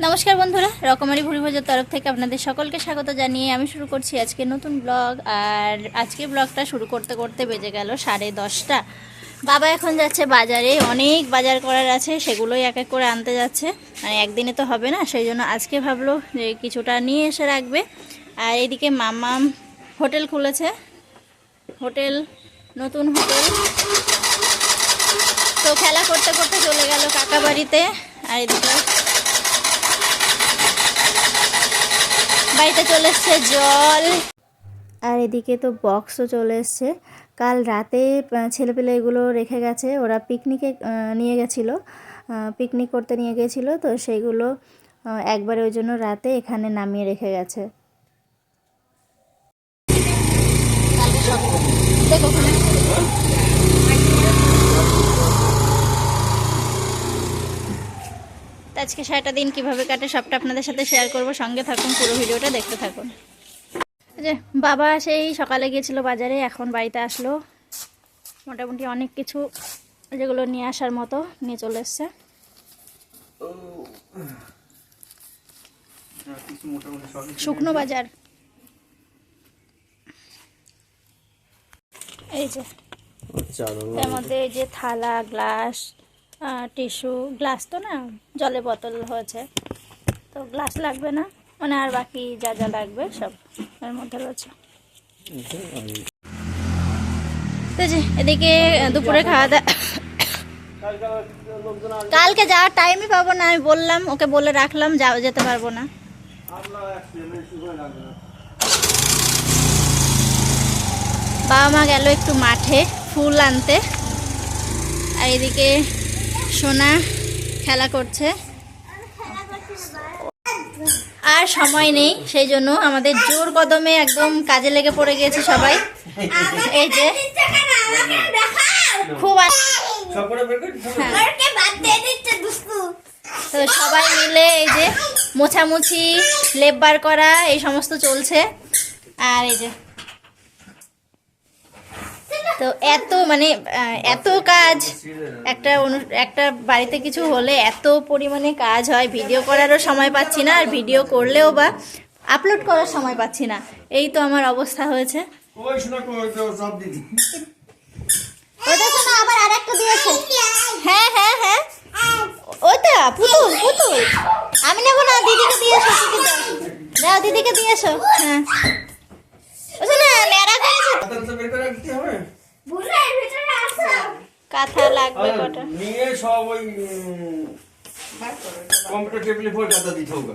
নমস্কার বন্ধুরা, রকমারি ভুড়ি ভোজের তরফ থেকে আপনাদের সকলকে স্বাগত জানিয়ে আমি শুরু করছি আজকে নতুন ব্লগ। আর আজকে ব্লগটা শুরু করতে করতে বেজে গেল সাড়ে দশটা। বাবা এখন যাচ্ছে বাজারে, অনেক বাজার করার আছে, সেগুলোই এক এক করে আনতে যাচ্ছে। মানে একদিনে তো হবে না, সেই জন্য আজকে ভাবলো যে কিছুটা নিয়ে এসে রাখবে। আর এদিকে মামাম হোটেল খুলেছে। হোটেল, নতুন হোটেল। তো খেলা করতে করতে চলে গেল কাকা বাড়িতে আর এদিকে বাড়িতে চলে এসছে জল। আর এদিকে তো বক্সও চলে এসছে। কাল রাতে ছেলেপেলে এগুলো রেখে গেছে। ওরা পিকনিকে নিয়ে গেছিল। পিকনিক করতে নিয়ে গেছিল, তো সেইগুলো একবারে ওই জন্য রাতে এখানে নামিয়ে রেখে গেছে। আজকে সারাটা দিন কীভাবে কাটে সবটা আপনাদের সাথে শেয়ার করব। সঙ্গে থাকুন পুরো ভিডিওটা দেখতে থাকুন। যে বাবা সেই সকালে গিয়েছিল বাজারে এখন বাড়িতে আসলো। মোটামুটি অনেক কিছু যেগুলো নিয়ে আসার মতো নিয়ে চলে এসছে। শুকনো বাজার। এই যে এর মধ্যে এই যে থালা গ্লাস টিস্যু, গ্লাস তো না জলের বোতল হয়েছে। তো গ্লাস লাগবে না মানে আর বাকি যা যা লাগবে সব এর মধ্যে রয়েছে। এদিকে দুপুরে খাওয়া দাওয়া কালকে যাওয়ার টাইমই পাবো না, আমি বললাম, ওকে বলে রাখলাম, যাও, যেতে পারব না। বাবা মা গেল একটু মাঠে ফুল আনতে। আর এদিকে সোনা খেলা করছে। আর সময় নেই সেই জন্য আমাদের জোর কদমে একদম কাজে লেগে পড়ে গিয়েছে সবাই। এই যে খুব তো সবাই মিলে এই যে মোছামুছি লেপ বার করা এই সমস্ত চলছে। আর এই যে তো এত মানে এত কাজ একটা অনু- একটা বাড়িতে কিছু হলে এত পরিমাণে কাজ হয় ভিডিও করারও সময় পাচ্ছি না আর ভিডিও করলেও বা আপলোড করার সময় পাচ্ছি না। এই তো আমার অবস্থা হয়েছে। আবার আরেকটা দিয়েছে হ্যাঁ হ্যাঁ হ্যাঁ। ওইটা পুতুল পুতুল। আমি নেব না দিদিকে দিয়ে এসো দিদি দাও। দাও দিদিকে দিয়ে এসো হ্যাঁ ওই না ন্যাড়া করেছে হাতে তো বের করে রাখতে হবে কাঁথা লাগবে কটা নিয়ে সব ওই কম্পিউটার টেবিলে পরে কাতা দিতে হবে।